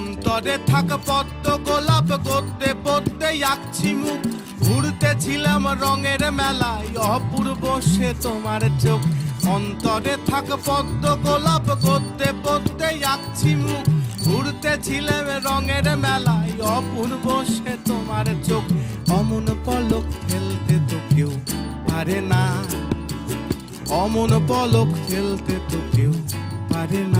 অন্তরে থাক পদ্ম গোলাপ করতে পড়তে আঁকছি মুখ। ঘুরতেছিলাম রঙের মেলায়, অপূর্ব সে তোমার চোখ। অন্তরে থাক পদ্ম গোলাপ করতে পড়তে আঁকছি মুখ। ঘুরতেছিলাম রঙের মেলায়, অপূর্ব সে তোমার চোখ। অমন পলক ফেলতে তো কেউ পারে না। অমন পলক ফেলতে তো কেউ পারে না।